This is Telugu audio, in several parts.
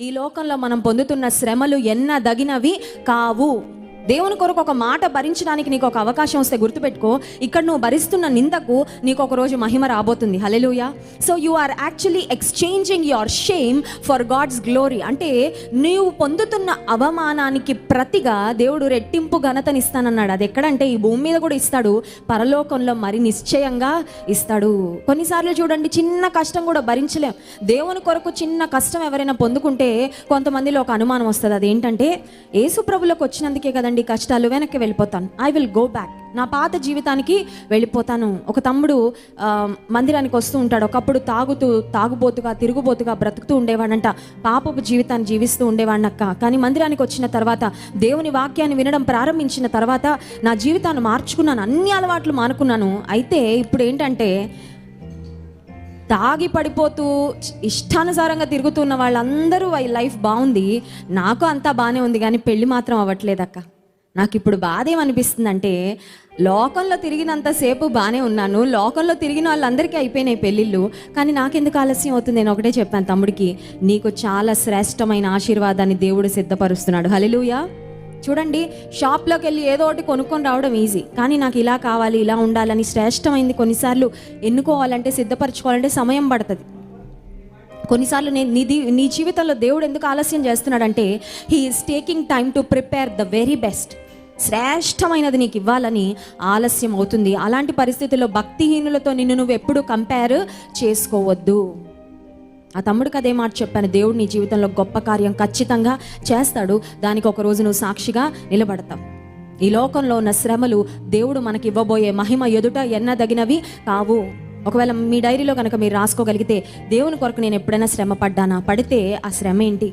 ఈ లోకంలో మనం పొందుతున్న శ్రమలు ఎన్నదగినవి కావు. దేవుని కొరకు ఒక మాట భరించడానికి నీకు ఒక అవకాశం వస్తే గుర్తుపెట్టుకో. ఇక్కడ నువ్వు భరిస్తున్న నిందకు నీకు ఒక రోజు మహిమ రాబోతుంది. Hallelujah so you are actually exchanging your shame for God's glory అంటే నీవు పొందుతున్న అవమానానికి ప్రతిగా దేవుడు రెట్టింపు ఘనతనిస్తానన్నాడు అది ఎక్కడంటే ఈ భూమి మీద కూడా ఇస్తాడు. పరలోకంలో మరి నిశ్చయంగా ఇస్తాడు. కొన్నిసార్లు చూడండి చిన్న కష్టం కూడా భరించలేం. దేవుని కొరకు చిన్న కష్టం ఎవరైనా పొందుకుంటే కొంతమందిలో ఒక అనుమానం వస్తుంది. అదేంటంటే యేసుప్రభులకు వచ్చినందుకే కదండి కష్టాలు వెనక్కి వెళ్ళిపోతాను. ఐ విల్ గో బ్యాక్ నా పాత జీవితానికి వెళ్ళిపోతాను. ఒక తమ్ముడు మందిరానికి వస్తూ ఉంటాడు. ఒకప్పుడు తాగుతూ తాగుబోతుగా తిరుగుబోతుగా బ్రతుకుతూ ఉండేవాడంట. పాపపు జీవితాన్ని జీవిస్తూ ఉండేవాడినక్క. కానీ మందిరానికి వచ్చిన తర్వాత దేవుని వాక్యాన్ని వినడం ప్రారంభించిన తర్వాత నా జీవితాన్ని మార్చుకున్నాను. అన్ని అలవాట్లు మానుకున్నాను. అయితే ఇప్పుడు ఏంటంటే తాగి పడిపోతూ ఇష్టానుసారంగా తిరుగుతున్న వాళ్ళందరూ వాళ్ళ లైఫ్ బాగుంది. నాకు అంతా బాగానే ఉంది కానీ పెళ్ళి మాత్రం అవ్వట్లేదక్క. నాకు ఇప్పుడు బాధ ఏమనిపిస్తుందంటే లోకంలో తిరిగినంతసేపు బాగానే ఉన్నాను. లోకంలో తిరిగిన వాళ్ళందరికీ అయిపోయినాయి పెళ్ళిళ్ళు. కానీ నాకెందుకు ఆలస్యం అవుతుంది? నేను ఒకటే చెప్పాను తమ్ముడికి నీకు చాలా శ్రేష్టమైన ఆశీర్వాదాన్ని దేవుడు సిద్ధపరుస్తున్నాడు. హలిలుయా చూడండి షాప్లోకి వెళ్ళి ఏదో ఒకటి కొనుక్కొని రావడం ఈజీ. కానీ నాకు ఇలా కావాలి ఇలా ఉండాలని శ్రేష్టమైంది కొన్నిసార్లు ఎన్నుకోవాలంటే సిద్ధపరచుకోవాలంటే సమయం పడుతుంది. కొన్నిసార్లు నేను నీ నీ జీవితంలో దేవుడు ఎందుకు ఆలస్యం చేస్తున్నాడంటే he is taking time to prepare the very best శ్రేష్టమైనది నీకు ఇవ్వాలని ఆలస్యం అవుతుంది. అలాంటి పరిస్థితుల్లో భక్తిహీనులతో నిన్ను నువ్వు ఎప్పుడు కంపేర్ చేసుకోవద్దు. ఆ తమ్ముడికి అదే మాట చెప్పాను దేవుడు నీ జీవితంలో గొప్ప కార్యం ఖచ్చితంగా చేస్తాడు. దానికి ఒక రోజు నువ్వు సాక్షిగా నిలబడతావు. ఈ లోకంలో ఉన్న శ్రమలు దేవుడు మనకి ఇవ్వబోయే మహిమ ఎదుట ఎన్నదగినవి కావు. ఒకవేళ మీ డైరీలో కనుక మీరు రాసుకోగలిగితే దేవుని కొరకు నేను ఎప్పుడైనా శ్రమ పడ్డానా? పడితే ఆ శ్రమ ఏంటి?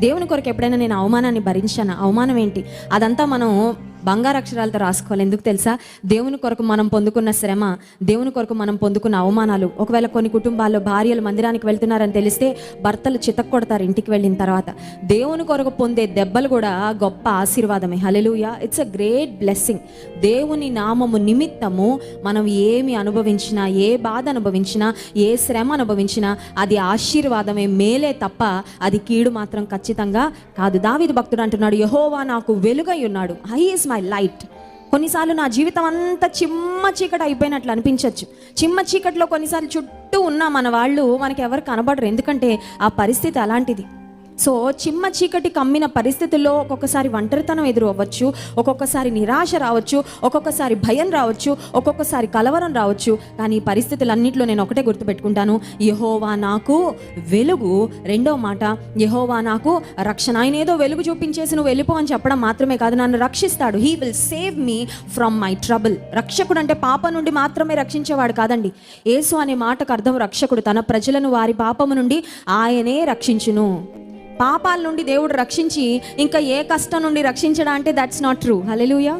దేవుని కొరకు ఎప్పుడైనా నేను అవమానాన్ని భరించానా? అవమానం ఏంటి? అదంతా మనం బంగారు అక్షరాలతో రాసుకోవాలి. ఎందుకు తెలుసా? దేవుని కొరకు మనం పొందుకున్న శ్రమ దేవుని కొరకు మనం పొందుకున్న అవమానాలు. ఒకవేళ కొన్ని కుటుంబాల్లో భార్యలు మందిరానికి వెళ్తున్నారని తెలిస్తే భర్తలు చితక్కొడతారు ఇంటికి వెళ్ళిన తర్వాత. దేవుని కొరకు పొందే దెబ్బలు కూడా గొప్ప ఆశీర్వాదమే. Hallelujah it's a great blessing దేవుని నామము నిమిత్తము మనం ఏమి అనుభవించినా ఏ బాధ అనుభవించినా ఏ శ్రమ అనుభవించినా అది ఆశీర్వాదమే. మేలే తప్ప అది కీడు మాత్రం ఖచ్చితంగా కాదు. దావిద భక్తుడు అంటున్నాడు యహోవా నాకు వెలుగై ఉన్నాడు. హై ఈస్ మై లైట్ కొన్నిసార్లు నా జీవితం అంతా చిమ్మ చీకటి అయిపోయినట్లు అనిపించవచ్చు చిమ్మ చీకట్లో కొన్నిసార్లు చుట్టూ ఉన్న మన వాళ్ళు మనకి ఎవరు కనబడరు. ఎందుకంటే ఆ పరిస్థితి అలాంటిది. సో చిమ్మ చీకటి కమ్మిన పరిస్థితుల్లో ఒక్కొక్కసారి ఒంటరితనం ఎదురు అవ్వచ్చు ఒక్కొక్కసారి నిరాశ రావచ్చు ఒక్కొక్కసారి భయం రావచ్చు ఒక్కొక్కసారి కలవరం రావచ్చు. కానీ ఈ పరిస్థితులన్నింటిలో నేను ఒకటే గుర్తుపెట్టుకుంటాను. యహోవా నాకు వెలుగు. రెండో మాట యహోవా నాకు రక్షణ. ఆయన ఏదో వెలుగు చూపించేసి నువ్వు వెళ్ళిపో అని చెప్పడం మాత్రమే కాదు నన్ను రక్షిస్తాడు. He will save me from my trouble రక్షకుడు అంటే పాప నుండి మాత్రమే రక్షించేవాడు కాదండి. యేసు అనే మాటకు అర్థం రక్షకుడు తన ప్రజలను వారి పాపము నుండి ఆయనే రక్షించును. పాపాల నుండి దేవుడు రక్షించి ఇంకా ఏ కష్టం నుండి రక్షించడా అంటే దట్స్ నాట్ ట్రూ హలెలుయా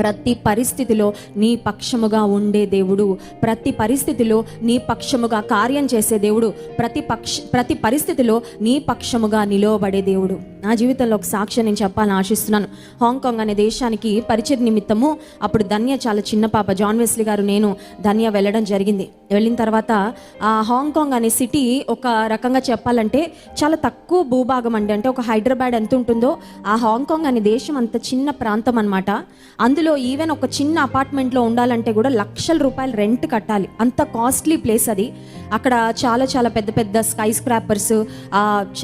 ప్రతి పరిస్థితిలో నీ పక్షముగా ఉండే దేవుడు ప్రతి పరిస్థితిలో నీ పక్షముగా కార్యం చేసే దేవుడు ప్రతి పక్ష ప్రతి పరిస్థితిలో నీ పక్షముగా నిలవబడే దేవుడు. నా జీవితంలో ఒక సాక్ష్యం నేను చెప్పాలని ఆశిస్తున్నాను. హాంకాంగ్ అనే దేశానికి పరిచయ నిమిత్తము అప్పుడు ధన్య చాలా చిన్న పాప జాన్ వెస్లీ గారు నేను ధన్య వెళ్ళడం జరిగింది. వెళ్ళిన తర్వాత ఆ హాంకాంగ్ అనే సిటీ ఒక రకంగా చెప్పాలంటే చాలా తక్కువ భూభాగం అండి. అంటే ఒక హైదరాబాద్ ఎంత ఉంటుందో ఆ హాంకాంగ్ అనే దేశం అంత చిన్న ప్రాంతం అనమాట అందులో ఈవెన్ ఒక చిన్న అపార్ట్మెంట్లో ఉండాలంటే కూడా లక్షల రూపాయలు రెంట్ కట్టాలి. అంత కాస్ట్లీ ప్లేస్ అది. అక్కడ చాలా చాలా పెద్ద పెద్ద స్కై స్క్రాపర్స్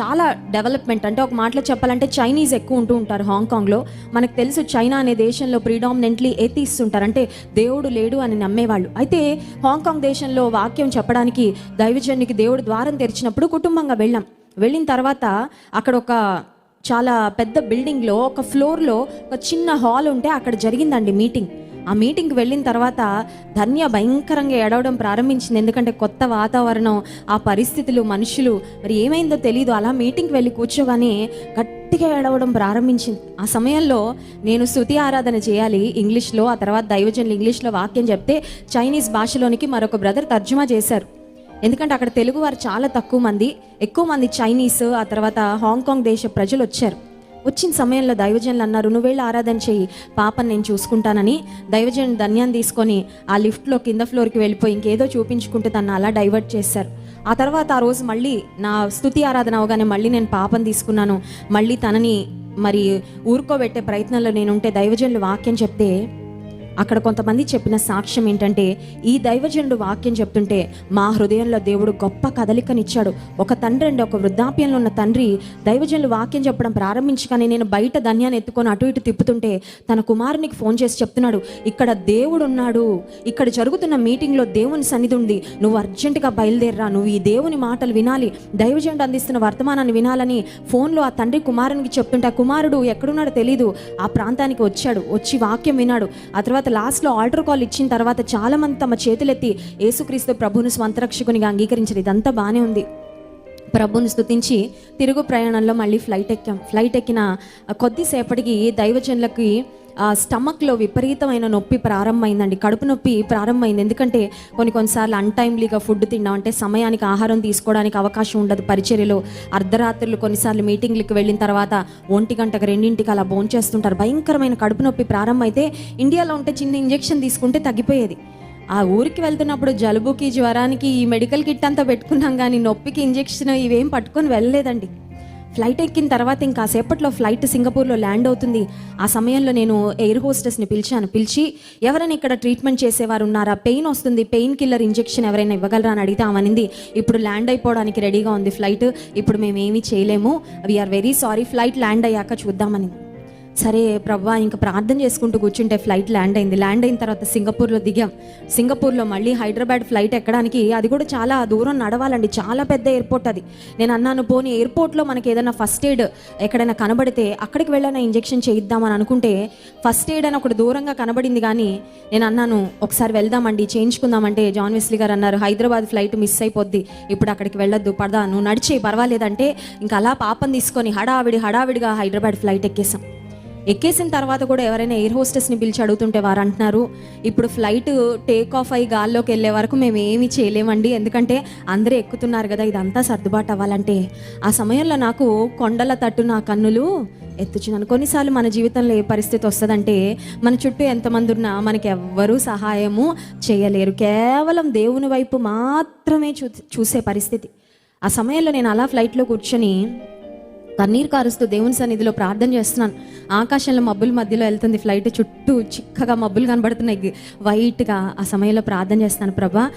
చాలా డెవలప్మెంట్ అంటే ఒక మాటలో చెప్పాలంటే చైనీస్ ఎక్కువ ఉంటూ ఉంటారు హాంకాంగ్లో మనకు తెలుసు చైనా అనే దేశంలో ప్రీడామినెంట్లీ ఏతీస్ ఉంటారు. అంటే దేవుడు లేడు అని నమ్మేవాళ్ళు. అయితే హాంకాంగ్ దేశంలో వాక్యం చెప్పడానికి దైవజనునికి దేవుడు ద్వారం తెరిచినప్పుడు కుటుంబంగా వెళ్ళాం. వెళ్ళిన తర్వాత అక్కడ ఒక చాలా పెద్ద బిల్డింగ్లో ఒక ఫ్లోర్లో ఒక చిన్న హాల్ ఉంటే అక్కడ జరిగిందండి మీటింగ్. ఆ మీటింగ్కి వెళ్ళిన తర్వాత ధన్య భయంకరంగా ఏడవడం ప్రారంభించింది. ఎందుకంటే కొత్త వాతావరణం ఆ పరిస్థితులు మనుషులు మరి ఏమైందో తెలియదు అలా మీటింగ్కి వెళ్ళి కూర్చోగానే గట్టిగా ఏడవడం ప్రారంభించింది. ఆ సమయంలో నేను శృతి ఆరాధన చేయాలి ఇంగ్లీష్లో ఆ తర్వాత దైవజనులు ఇంగ్లీష్లో వాక్యం చెప్తే చైనీస్ భాషలోనికి మరొక బ్రదర్ తర్జుమా చేశారు. ఎందుకంటే అక్కడ తెలుగు వారు చాలా తక్కువ మంది ఎక్కువ మంది చైనీస్ ఆ తర్వాత హాంకాంగ్ దేశ ప్రజలు వచ్చారు. వచ్చిన సమయంలో దైవజనులు అన్నారు నువ్వు వెళ్ళి ఆరాధన చెయ్యి పాపను నేను చూసుకుంటానని. దైవజనుడు ధన్యాన్ని తీసుకొని ఆ లిఫ్ట్లో కింద ఫ్లోర్కి వెళ్ళిపోయి ఇంకేదో చూపించుకుంటూ తను అలా డైవర్ట్ చేశారు. ఆ తర్వాత ఆ రోజు మళ్ళీ నా స్థుతి ఆరాధన అవగానే మళ్ళీ నేను పాపం తీసుకున్నాను. మళ్ళీ తనని మరి ఊరుకోబెట్టే ప్రయత్నంలో నేనుంటే దైవజనులు వాక్యం చెప్తే అక్కడ కొంతమంది చెప్పిన సాక్ష్యం ఏంటంటే ఈ దైవజనుడు వాక్యం చెప్తుంటే మా హృదయంలో దేవుడు గొప్ప కదలికనిచ్చాడు. ఒక తండ్రి అండి ఒక వృద్ధాప్యంలో ఉన్న తండ్రి దైవజనులు వాక్యం చెప్పడం ప్రారంభించగానే నేను బయట ధన్యాన్ని ఎత్తుకొని అటు ఇటు తిప్పుతుంటే తన కుమారునికి ఫోన్ చేసి చెప్తున్నాడు ఇక్కడ దేవుడు ఉన్నాడు ఇక్కడ జరుగుతున్న మీటింగ్లో దేవుని సన్నిధి ఉంది. నువ్వు అర్జెంటుగా బయలుదేరరా. నువ్వు ఈ దేవుని మాటలు వినాలి. దైవజనుడు అందిస్తున్న వర్తమానాన్ని వినాలని ఫోన్లో ఆ తండ్రి కుమారునికి చెప్తుంటే ఆ కుమారుడు ఎక్కడున్నాడో తెలీదు. ఆ ప్రాంతానికి వచ్చాడు. వచ్చి వాక్యం విన్నాడు. ఆ తర్వాత లాస్ట్లో ఆల్టర్ కాల్ ఇచ్చిన తర్వాత చాలామంది తమ చేతులెత్తి యేసుక్రీస్తు ప్రభుని స్వంత రక్షకునిగా అంగీకరించారు. ఇదంతా బాగానే ఉంది. ప్రభుని స్థుతించి తిరుగు ప్రయాణంలో మళ్ళీ ఫ్లైట్ ఎక్కాం. ఫ్లైట్ ఎక్కిన కొద్దిసేపటికి దైవజనులకి స్టమక్లో విపరీతమైన నొప్పి ప్రారంభమైందండి. కడుపు నొప్పి ప్రారంభమైంది. ఎందుకంటే కొన్ని కొన్నిసార్లు అన్టైమ్లీగా ఫుడ్ తిన్నాం అంటే సమయానికి ఆహారం తీసుకోవడానికి అవకాశం ఉండదు పరిచర్యలో. అర్ధరాత్రులు కొన్నిసార్లు మీటింగ్లకు వెళ్ళిన తర్వాత ఒంటి గంటకు రెండింటికి అలా భోంచేస్తుంటారు. భయంకరమైన కడుపు నొప్పి ప్రారంభమైతే ఇండియాలో ఉంటే చిన్న ఇంజెక్షన్ తీసుకుంటే తగ్గిపోయేది. ఆ ఊరికి వెళ్తున్నప్పుడు జలుబుకి జ్వరానికి ఈ మెడికల్ కిట్ అంతా పెట్టుకున్నాం కానీ నొప్పికి ఇంజెక్షన్ ఇవేం పట్టుకొని వెళ్ళలేదండి. ఫ్లైట్ ఎక్కిన తర్వాత ఇంకా సేపట్లో ఫ్లైట్ సింగపూర్లో ల్యాండ్ అవుతుంది. ఆ సమయంలో నేను ఎయిర్ హోస్టెస్ని పిలిచాను. పిలిచి ఎవరైనా ఇక్కడ ట్రీట్మెంట్ చేసేవారు ఉన్నారా? పెయిన్ వస్తుంది. పెయిన్ కిల్లర్ ఇంజెక్షన్ ఎవరైనా ఇవ్వగలరా? అని అడిగితే ఆమెనింది ఇప్పుడు ల్యాండ్ అయిపోవడానికి రెడీగా ఉంది ఫ్లైట్. ఇప్పుడు మేము ఏమీ చేయలేము we are very sorry flight land అయ్యాక చూద్దామని. సరే ప్రవ్వా ఇంకా ప్రార్థన చేసుకుంటూ కూర్చుంటే ఫ్లైట్ ల్యాండ్ అయింది. ల్యాండ్ అయిన తర్వాత సింగపూర్లో దిగాం. సింగపూర్లో మళ్ళీ హైదరాబాద్ ఫ్లైట్ ఎక్కడానికి అది కూడా చాలా దూరం నడవాలండి. చాలా పెద్ద ఎయిర్పోర్ట్ అది. నేను అన్నాను పోనీ ఎయిర్పోర్ట్లో మనకి ఏదైనా ఫస్ట్ ఎయిడ్ ఎక్కడైనా కనబడితే అక్కడికి వెళ్ళైనా ఇంజెక్షన్ చేయిద్దామని అనుకుంటే ఫస్ట్ ఎయిడ్ అని ఒకటి దూరంగా కనబడింది కానీ నేను అన్నాను ఒకసారి వెళ్దామండి చేయించుకుందామంటే. జాన్ వెస్లీ గారు అన్నారు హైదరాబాద్ ఫ్లైట్ మిస్ అయిపోద్ది. ఇప్పుడు అక్కడికి వెళ్ళొద్దు. పడదా నువ్వు నడిచే పర్వాలేదంటే ఇంకా అలా పాపం తీసుకొని హడావిడి హడావిడిగా హైదరాబాద్ ఫ్లైట్ ఎక్కేసాం ఎక్కేసిన తర్వాత కూడా ఎవరైనా ఎయిర్ హోస్టెస్ని పిలిచి అడుగుతుంటే వారు అంటున్నారు ఇప్పుడు ఫ్లైట్ టేక్ ఆఫ్ అయ్యి గాల్లోకి వెళ్ళే వరకు మేము ఏమీ చేయలేమండి. ఎందుకంటే అందరూ ఎక్కుతున్నారు కదా ఇదంతా సర్దుబాటు అవ్వాలంటే. ఆ సమయంలో నాకు కొండల తట్టు నా కన్నులు ఎత్తుచున్నాను. కొన్నిసార్లు మన జీవితంలో ఏ పరిస్థితి వస్తుందంటే మన చుట్టూ ఎంతమంది ఉన్నా మనకి ఎవ్వరూ సహాయము చేయలేరు. కేవలం దేవుని వైపు మాత్రమే చూ చూసే పరిస్థితి. ఆ సమయంలో నేను అలా ఫ్లైట్లో కూర్చొని కన్నీరు కారుస్తూ దేవుని సన్నిధిలో ప్రార్థన చేస్తున్నాను. ఆకాశంలో మబ్బుల మధ్యలో వెళ్తుంది. ఫ్లైట్ చుట్టూ చిక్కగా మబ్బులు కనబడుతున్నాయి. వైట్గా ఆ సమయంలో ప్రార్థన చేస్తాను ప్రభా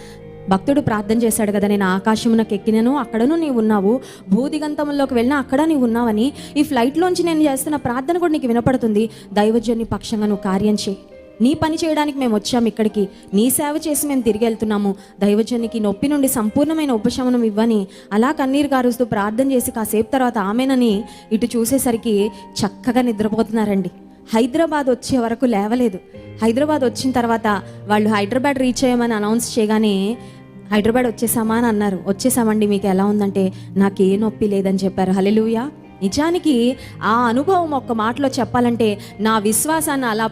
భక్తుడు ప్రార్థన చేశాడు కదా నేను ఆకాశమునకు ఎక్కినను అక్కడను నీవు ఉన్నావు. భూదిగంతముల్లోకి వెళ్ళినా అక్కడ నీవు ఉన్నావని ఈ ఫ్లైట్లోంచి నేను చేస్తున్న ప్రార్థన కూడా నీకు వినపడుతుంది. దైవజన్ని పక్షంగా నువ్వు కార్యం చేయి. నీ పని చేయడానికి మేము వచ్చాము ఇక్కడికి. నీ సేవ చేసి మేము తిరిగి వెళ్తున్నాము. దైవజనికి నొప్పి నుండి సంపూర్ణమైన ఉపశమనం ఇవ్వని అలా కన్నీరు కారుస్తూ ప్రార్థన చేసి కాసేపు తర్వాత ఆమెనని ఇటు చూసేసరికి చక్కగా నిద్రపోతున్నారండి. హైదరాబాద్ వచ్చే వరకు లేవలేదు. హైదరాబాద్ వచ్చిన తర్వాత వాళ్ళు హైదరాబాద్ రీచ్ అయ్యామని అనౌన్స్ చేయగానే హైదరాబాద్ వచ్చేసామా అని అన్నారు. వచ్చేసామండి మీకు ఎలా ఉందంటే నాకు ఏ నొప్పి లేదని చెప్పారు. హలెలుయా నిజానికి ఆ అనుభవం ఒక్క మాటలో చెప్పాలంటే నా విశ్వాసాన్ని అలా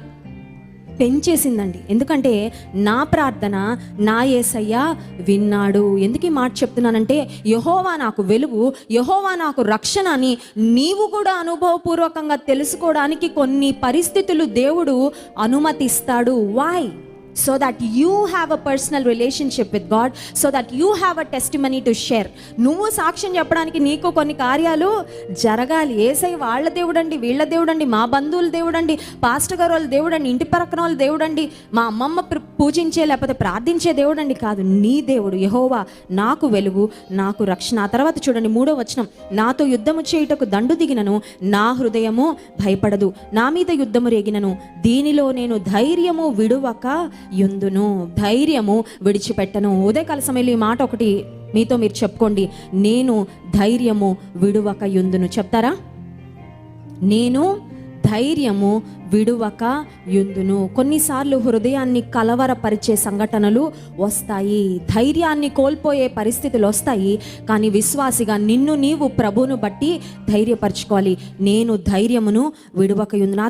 పెంచేసిందండి. ఎందుకంటే నా ప్రార్థన నా ఏసయ్య విన్నాడు. ఎందుకు ఈ మాట చెప్తున్నానంటే యహోవా నాకు వెలుగు యహోవా నాకు రక్షణ అని నీవు కూడా అనుభవపూర్వకంగా తెలుసుకోవడానికి కొన్ని పరిస్థితులు దేవుడు అనుమతిస్తాడు. Why so that you have a personal relationship with God so that you have a testimony to share నువ్వు సాక్ష్యం చెప్పడానికి నీకు కొన్ని కార్యాలు జరగాలి. ఏసై వాళ్ళ దేవుడండి వీళ్ళ దేవుడండి మా బంధువుల దేవుడండి పాస్టర్ గారు వాళ్ళ దేవుడండి ఇంటి పరక్కన వాళ్ళ దేవుడండి మా అమ్మమ్మ ప్ర- పూజించే లేకపోతే ప్రార్థించే దేవుడండి కాదు. నీ దేవుడు యహోవా నాకు వెలుగు నాకు రక్షణ. ఆ తర్వాత చూడండి మూడో వచనం. నాతో యుద్ధము చేయుటకు దండు దిగినను నా హృదయము భయపడదు. నా మీద యుద్ధము రేగినను దీనిలో నేను ధైర్యము విడువక యుందును. ధైర్యము విడిచిపెట్టను. ఉదయకాల సమయంలో ఈ మాట ఒకటి మీతో మీరు చెప్పుకోండి. నేను ధైర్యము విడువక యుందును. చెప్తారా? నేను ధైర్యము విడువక యుందును. కొన్నిసార్లు హృదయాన్ని కలవరపరిచే సంఘటనలు వస్తాయి. ధైర్యాన్ని కోల్పోయే పరిస్థితులు వస్తాయి. కానీ విశ్వాసిగా నిన్ను నీవు ప్రభువును బట్టి ధైర్యపరచుకోవాలి. నేను ధైర్యమును విడువక యుందును.